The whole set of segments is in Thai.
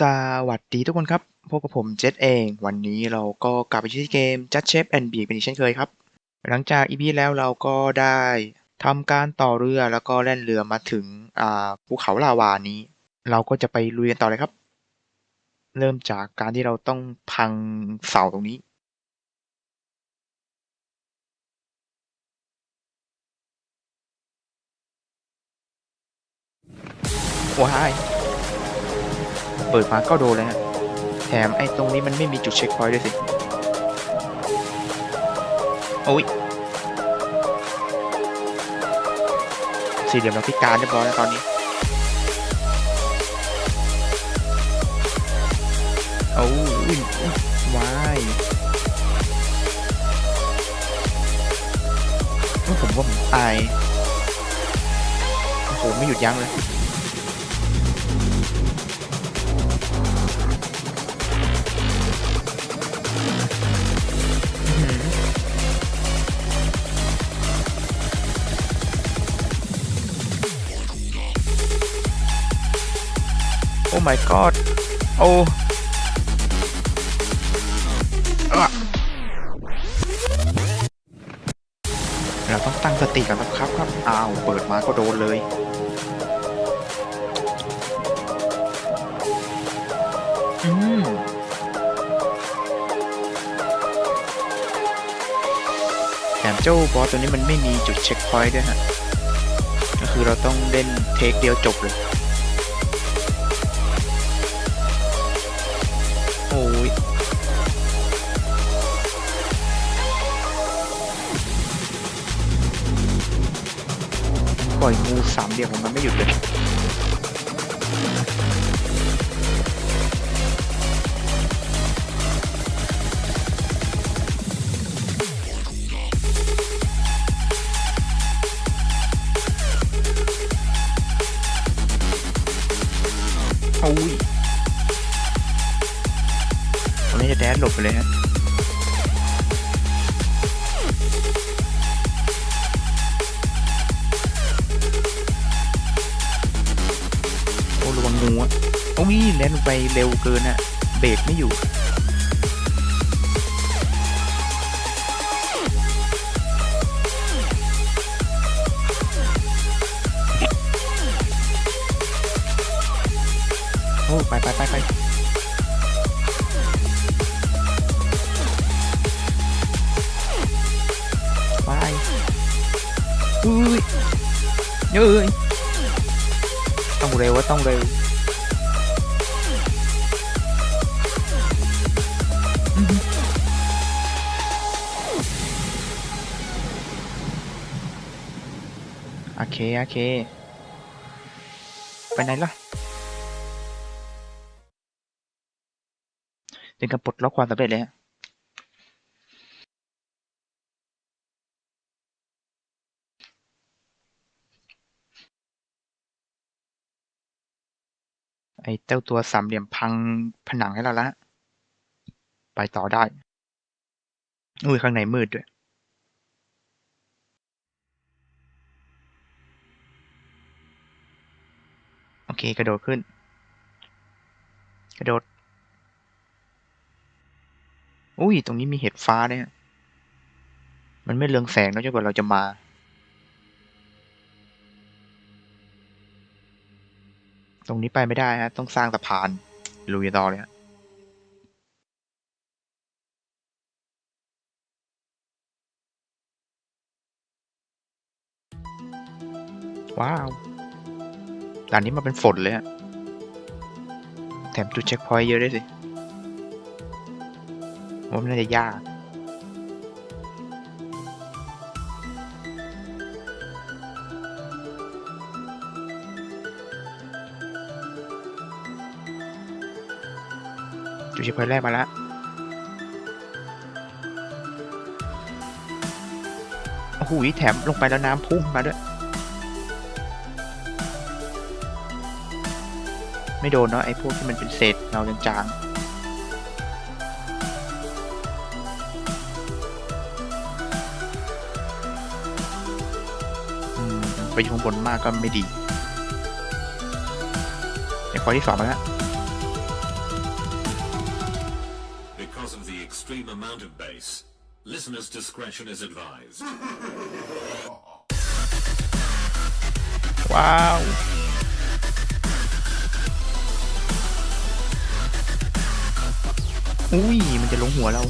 สวัสดีทุกคนครับ พบกับผมเจษเอง วันนี้เราก็กลับไปที่เกม Just Shape and Be เป็นอีกเช่นเคยครับ หลังจาก EP แล้วเราก็ได้ทำการต่อเรือแล้วก็แล่นเรือมาถึงภูเขาลาวานี้ เราก็จะไปลุยกันต่อเลยครับ เริ่มจากการที่เราต้องพังเสาตรงนี้ ว้าย เปิดมาก็โดนเลยฮะ แถมไอ้ตรงนี้มันไม่มีจุดเช็คพอยต์ด้วยสิ โอ้ยสี่เหลี่ยมเราพิการเรียบร้อยแล้วตอนนี้ โอ้ยวายเอ้ยผมว่าผมตาย โอ้โห ไม่หยุดยั้งเลย my god โอ้เราต้องตั้งสติกันนะครับครับ อ้าว เปิดมาก็โดนเลย อืมแถมเจ้าบอสตัวนี้มันไม่มีจุดเช็คพอยต์ด้วยฮะ ก็คือเราต้องเล่นเทคเดียวจบเลย ยปล่อยงูสามเหลี่ยมของมันไม่หยุดเลย ไปเลยฮะโอ้ระวังงูอะโอ้ยแดนไปเร็วเกินอะเบรกไม่อยู่โอ้ไปไปไปไป โอเค ไปไหนล่ะ ถึงกับปลดล็อกความสำเร็จเลยฮะไอ้เจ้าตัวสามเหลี่ยมพังผนังให้เราละ ไปต่อได้ อุ้ยข้างในมืดด้วย โอเค กระโดดขึ้น กระโดด อุ้ย ตรงนี้มีเห็ดฟ้าเนี่ย มันไม่เรืองแสงนะจนกว่าเราจะมาตรงนี้ไปไม่ได้ฮะ ต้องสร้างสะพานลุยต่อเลยฮะ ว้าว ด่านนี้มาเป็นฝนเลยฮะแถมจุดเช็คพอยต์เยอะด้วยสิว่ามันน่าจะยาก จุดเช็คพอยต์แรกมาแล้วโอ้โหแถมลงไปแล้วน้ำพุ่งมาด้วย ไม่โดนเนาะไอ้พวกที่มันเป็นเศษเงาจางๆอืมไปอยู่ข้างบนมากก็ไม่ดีเดี๋ยวข้อที่สองมาแล้ว because of the extreme amount of bass. Listener's discretion is advised. ว้าว อุ้ย มันจะลงหัวเรา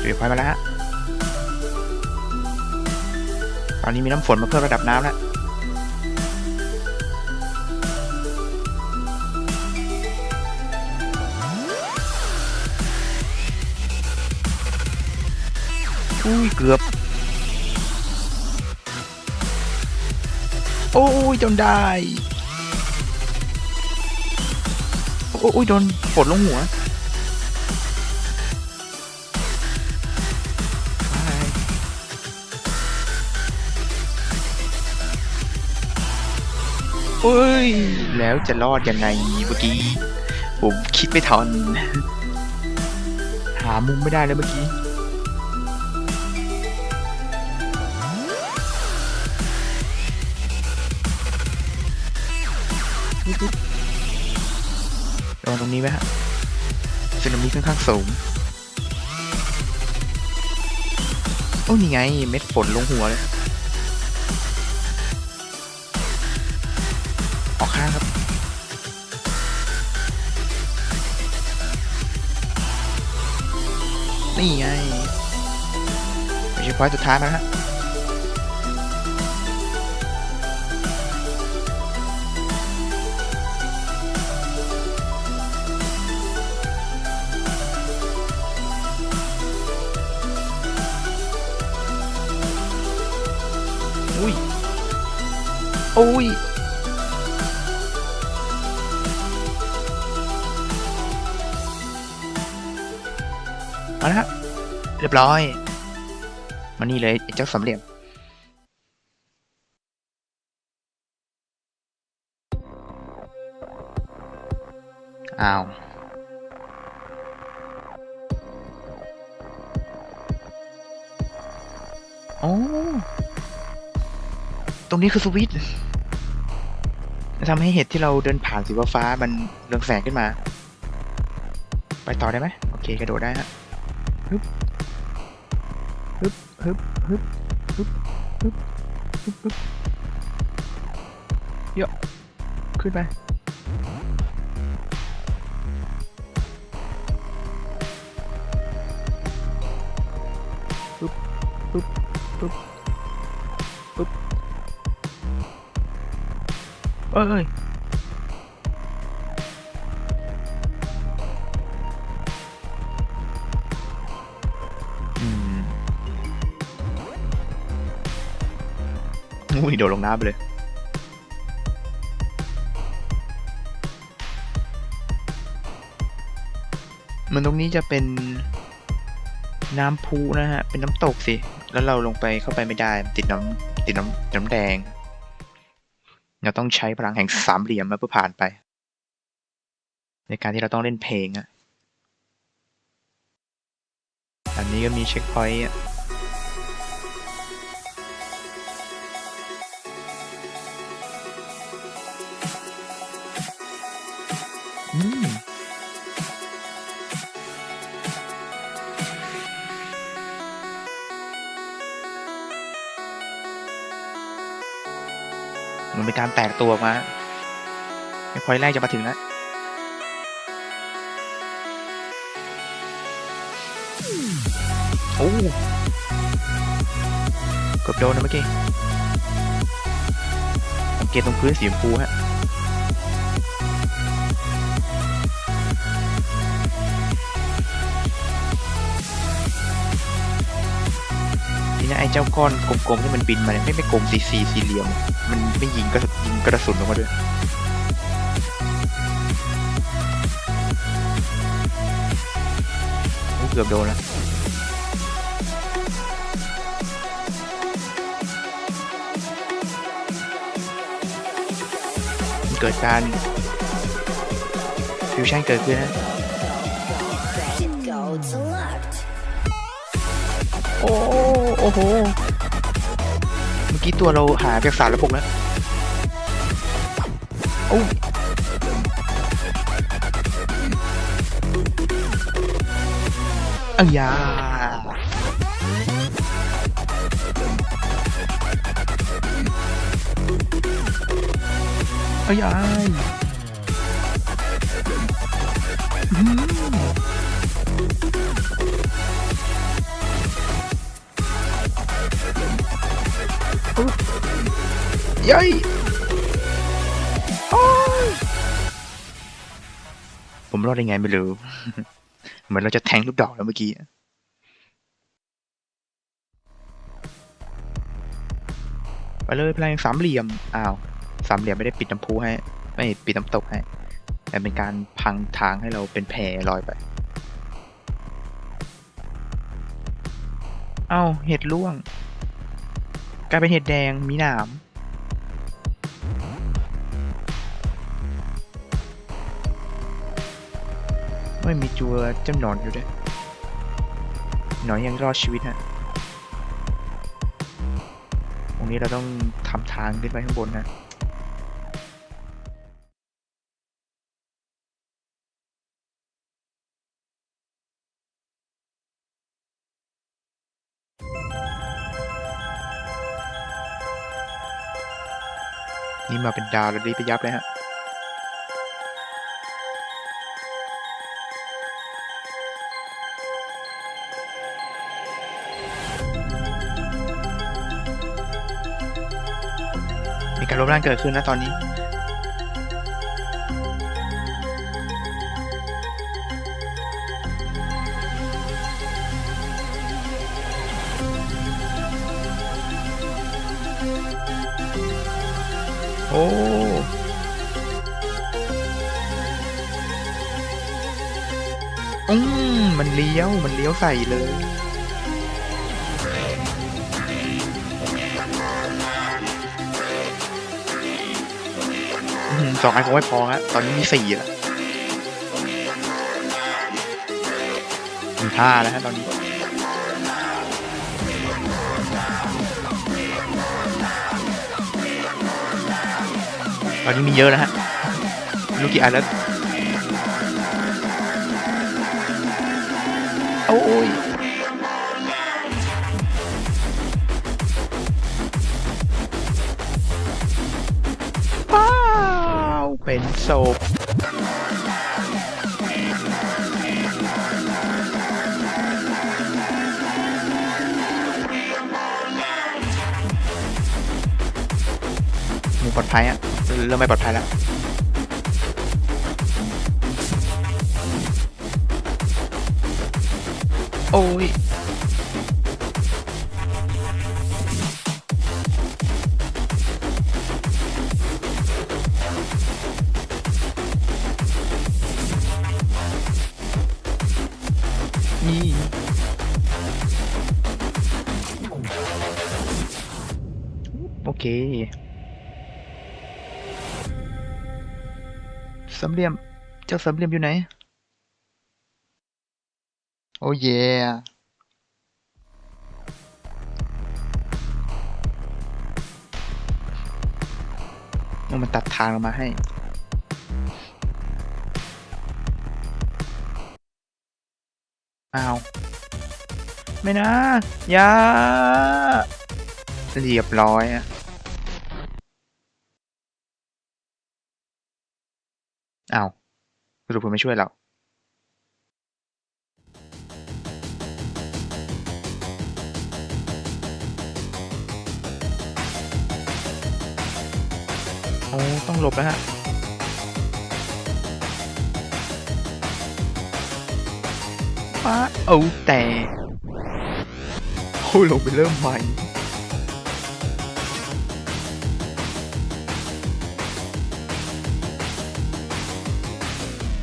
เดี๋ยวไฟมาแล้วฮะ ตอนนี้มีน้ำฝนมาเพิ่มระดับน้ำแล้ว อุ้ยเกือบ โอ้ยจนได้ โอ้ยโดนฝนลงหัวเอ้ย แล้วจะรอดยังไงเมื่อกี้ ผมคิดไม่ทัน หามุมไม่ได้เลยเมื่อกี้ ระวังตรงนี้ไหมฮะสึนามิค่อนข้างสูงโอ้นี่ไง เม็ดฝนลงหัวเลย ออกข้างครับ นี่ไงไม่ใช่พอยต์สุดท้ายนะฮะ อุ้ยโอ้ยเอาละเรียบร้อย มานี่เลยเจ้าสามเหลี่ยมอ้าว ตรงนี้คือสวิตช์ทำให้เห็ดที่เราเดินผ่านสีฟ้ามันเรืองแสงขึ้นมา ไปต่อได้ไหมโอเคกระโดดได้ฮะฮึบฮึบฮึบฮึบฮึบฮึบฮึบฮึบเยอะขึ้นไปปึ๊บปึ๊บปึ๊บปึ๊บ เอ้ยอืมอุ้ยโดดลงน้ำไปเลย มันตรงนี้จะเป็นน้ำพุนะฮะ เป็นน้ำตกสิ แล้วเราลงไปเข้าไปไม่ได้ ติดน้ำติดน้ำน้ำแดง เราต้องใช้พลังแห่งสามเหลี่ยมมาเพื่อผ่านไป ในการที่เราต้องเล่นเพลงอะอันนี้ก็มีเช็คพอยต์อะอืม มันเป็นการแตกตัวมาไอ้พอยแรกจะมาถึงแล้วโอ้เกือบโดนนะเมื่อกี้สังเกตตรงพื้นสีชมพูฮะ อ้เจ้าก้อนกลมๆที่มันบินมาเนี่ยไม่ไม่กลมสีสีสี่เหลี่ยม มันไม่ยิงกระยิงกระสุนออกมาด้วยโอ้เกือบโดนแล้วมันเกิดการฟิวชั่นเกิดขึ้นนะ Mode select. โอ้ โอ้โห เมื่อกี้ตัวเราหายไปจากสารระบบแล้วโอ้ยอังยาอังยา ยัยอ้ยผมรอดได้ไงไม่รู้ เหมือนเราจะแทงลูกดอกแล้วเมื่อกี้ไปเลยพลังสามเหลี่ยม อ้าว สามเหลี่ยมไม่ได้ปิดน้ำพุให้ ไม่ปิดน้ำตกให้ แต่เป็นการพังทางให้เราเป็นแพลอยไป เอ้า เห็ดร่วง กลายเป็นเห็ดแดงมีหนาม ไม่มีจัวเจ้าหนอนอยู่ด้วยหนอนยังรอดชีวิตฮะตรงนี้เราต้องทำทางขึ้นไปข้างบนนะนี่มาเป็นดาวแล้วรีไปยับเลยฮะ การลบล้างเกิดขึ้นนะตอนนี้ โอ้อืมมันเลี้ยว มันเลี้ยวใส่เลย สองอันคงไม่พอฮะตอนนี้มีสี่แล้วมีห้าแล้วฮะตอนนี้ตอนนี้มีเยอะแล้วฮะลูกกี่อันแล้ว เป็นศพหมูปลอดภัยอะเริ่มไม่ปลอดภัยแล้วโอ้ย เคสามเหลี่ยม เจ้าสามเหลี่ยมอยู่ไหน โอ้เย่มันตัดทางออกมาให้ อ้าว ไม่นะ อย่า เรียบร้อยอะ อ้าวสรุปคุณไม่ช่วยเราโอ้ต้องหลบแล้วฮะป้าเอาแต่โอ้ลงไปเริ่มใหม่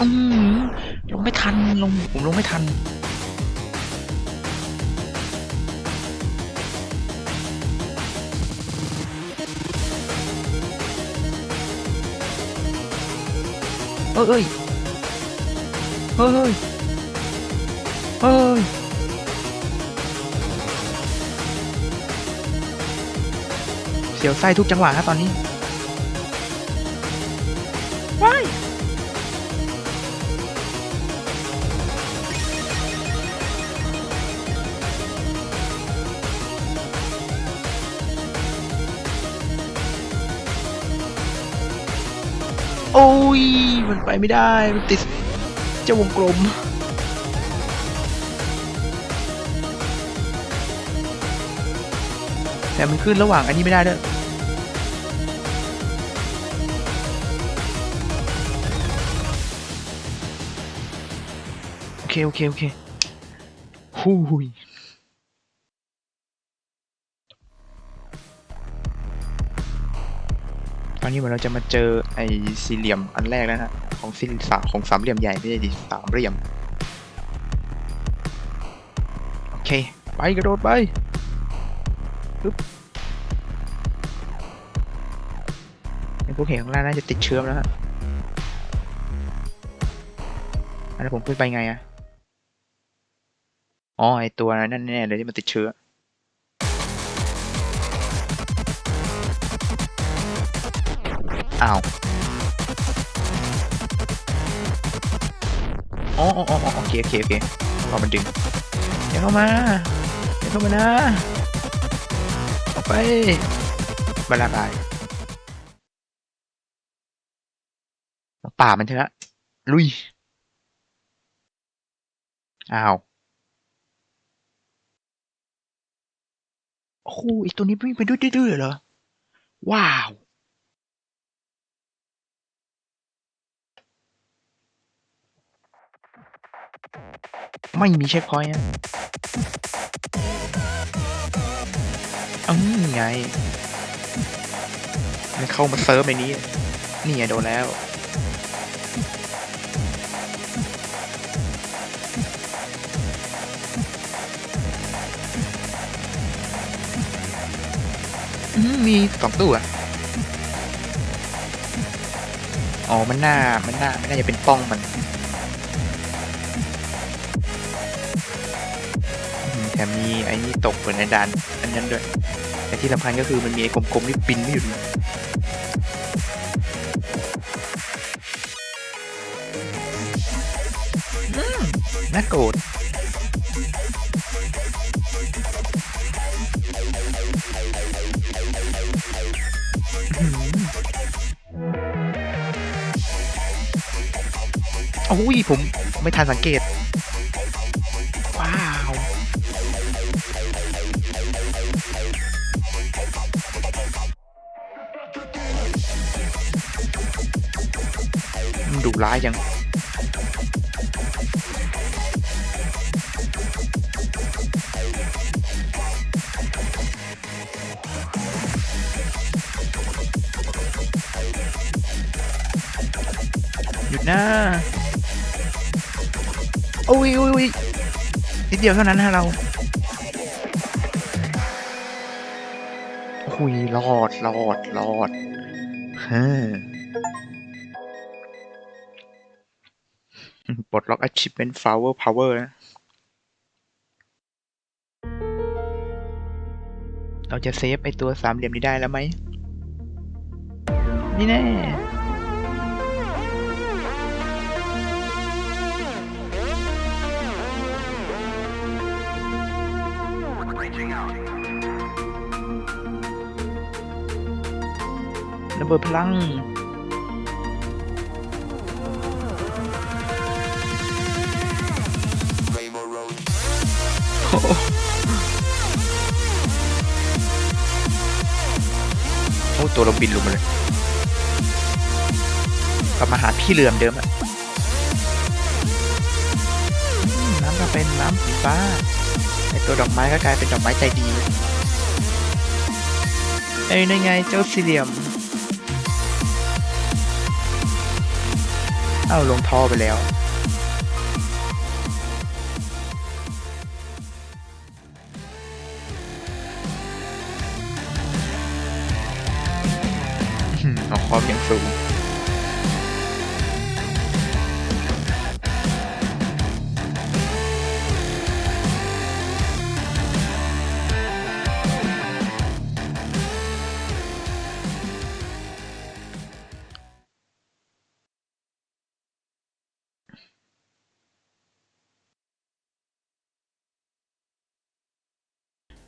อืมลงไม่ทันลงผมลงไม่ทันเอ้ยเอ้ยเฮ้ยเฮ้ยเฮ้ยเสียวไส้ทุกจังหวะครับตอนนี้ โอ้ย มันไปไม่ได้ มันติดเจ้าวงกลม แต่มันขึ้นระหว่างอันนี้ไม่ได้ด้วยโอเค โอเค โอเคฮู้ย ตอนนี้เหมือนเราจะมาเจอไอ้สี่เหลี่ยมอันแรกแล้วนะของสี่สามของสามเหลี่ยมใหญ่ไม่ใช่ดิสามเหลี่ยมโอเคไปกระโดดไปไอ้พวกเห็นข้างล่างน่าจะติดเชื้อแล้วฮะอันนั้ผมขึ้นไปไงอะอ๋อไอตัวนั่นแน่เลยที่มันติดเชื้อ อ้าวอ๋ออ๋ออ๋อโอเคโอเคโอเครอมันดึงเดี๋ยวเข้ามาเดี๋ยวเข้ามานะออกไปบาลาบายป่ามันเถอะลุย อ้าวโอ้โหไอตัวนี้วิ่งไปด้วยดื้อๆเหรอ ว้าว ไม่มีเช็คพอยต์นะเอ้านี่ไงมันเข้ามาเซิร์ฟในนี้ นี่ไงโดนแล้วอืมมีสองตู้อะอ๋อ มันหน่ามันหน่ามันน่าจะเป็นป้องมัน มมีไอ้นี่ตกเหมือนในดานอันนั้นด้วยแต่ที่สำคัญก็คือมันมีไอ้กลมๆที่บินไม่หยุดน่าโกรธโอ้ยผมไม่ทันสังเกต ร้ายจังหยุดนะโอ้ยโอ้ยโอ้ยนิดเดียวเท่านั้นฮะเราคุยรอดรอดรอดเฮ้ ปลดล็อก achievement flower power นะเราจะเซฟไอตัวสามเหลี่ยมนี้ได้แล้วไหม นี่แน่ระเบิดพลัง โอ้ตัวเราบินลงมาเลยกลับมาหาพี่เรือมเดิมอะน้ำก็เป็นน้ำสีฟ้าไอตัวดอกไม้ก็กลายเป็นดอกไม้ใจดี เอ้ยนั่นไงเจ้าสี่เหลี่ยมเอ้าลงท่อไปแล้ว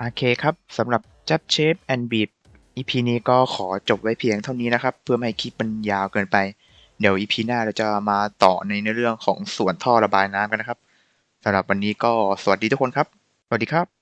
โอเคครับสำหรับ Just Shape and Beat EP นี้ก็ขอจบไว้เพียงเท่านี้นะครับ เพื่อไม่ให้คลิปมันยาวเกินไป เดี๋ยว EP หน้าเราจะมาต่อในเรื่องของสวนท่อระบายน้ำกันนะครับสำหรับวันนี้ก็สวัสดีทุกคนครับ สวัสดีครับ